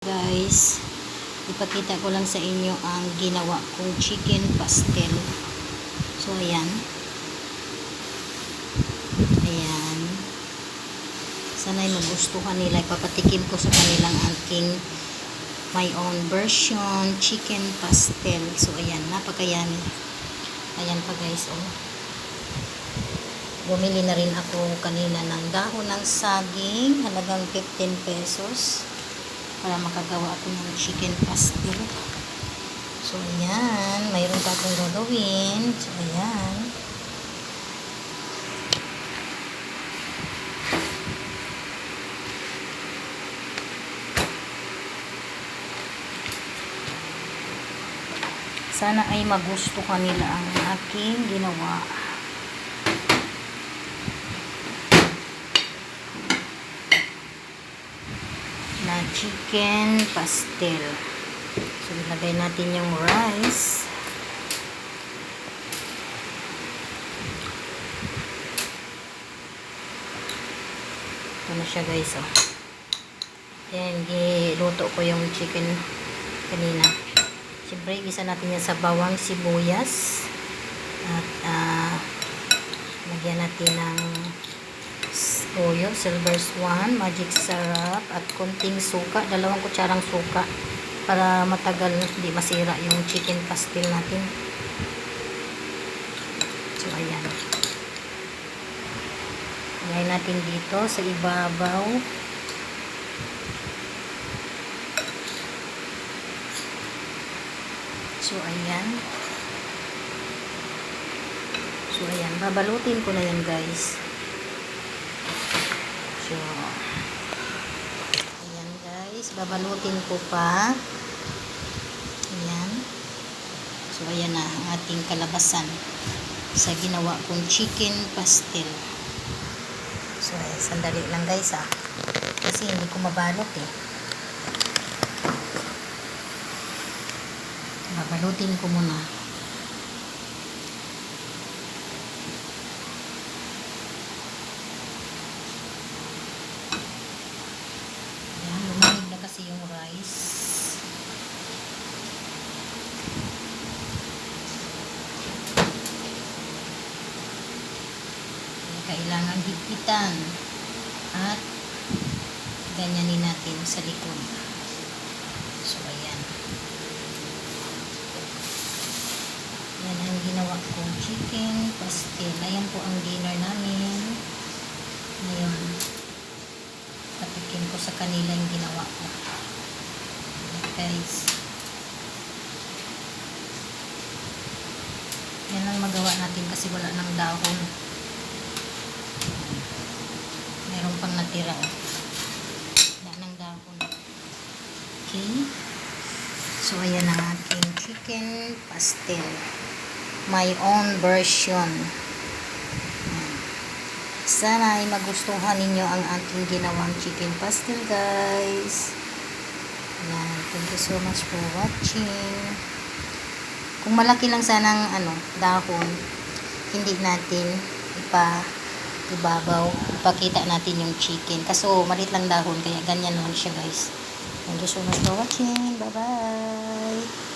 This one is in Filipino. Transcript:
guys ipakita ko lang sa inyo ang ginawa kong chicken pastel. So ayan. Ayan. Sana'y magustuhan nila. Ipapatikim ko sa kanilang aking my own version chicken pastel. So ayan. Napakayami ayan pa guys oh. Bumili na rin ako kanina ng dahon ng saging. Halagang 15 pesos para makagawa ako ng chicken pastel. So, ayan. Mayroon pa akong gagawin. So, ayan. Sana ay magustuhan nila ang aking ginawa. na chicken pastel. So, ilagay natin yung rice. Ito na siya guys, oh. Ayan, giluto ko yung chicken kanina. Siyempre, gisa natin yan sa bawang sibuyas. At, ah, lagyan natin ng toyo, silver swan, magic syrup, at konting suka, dalawang kutsarang suka para matagal hindi masira yung chicken pastel natin. So, ayan. Lagay natin dito sa ibabaw. So, ayan. So, ayan. Babalutin ko na yan, guys. So, ayan guys, babalutin ko pa. Ayan. So, ayan na ang ating kalabasan sa ginawa kong chicken pastel. So, ayan, sandali lang guys ah. Kasi hindi ko mabalot eh. Babalutin ko muna. Ayan, lumanig na kasi yung rice. Kaya Kailangan higpitan at ganyanin natin sa likod. So, ayan. Yan ang ginawa kong chicken pastel. Ayan po ang dinner namin. Ngayon, patikim ko sa kanila yung ginawa ko. Guys. Yan ang magawa natin kasi wala ng dahon. Pang natira. Oh. Wala ng dahon. Okay. So, ayan ang aking chicken pastel. My own version. Sana ay magustuhan ninyo ang aking ginawang chicken pastel, guys. Ayan. Thank you so much for watching. Kung malaki lang sanang ano, dahon, hindi natin ipa ibabaw, ipakita natin yung chicken. Kaso, malit lang dahon, kaya ganyan lang siya, guys. Thank you so much for watching. Bye-bye!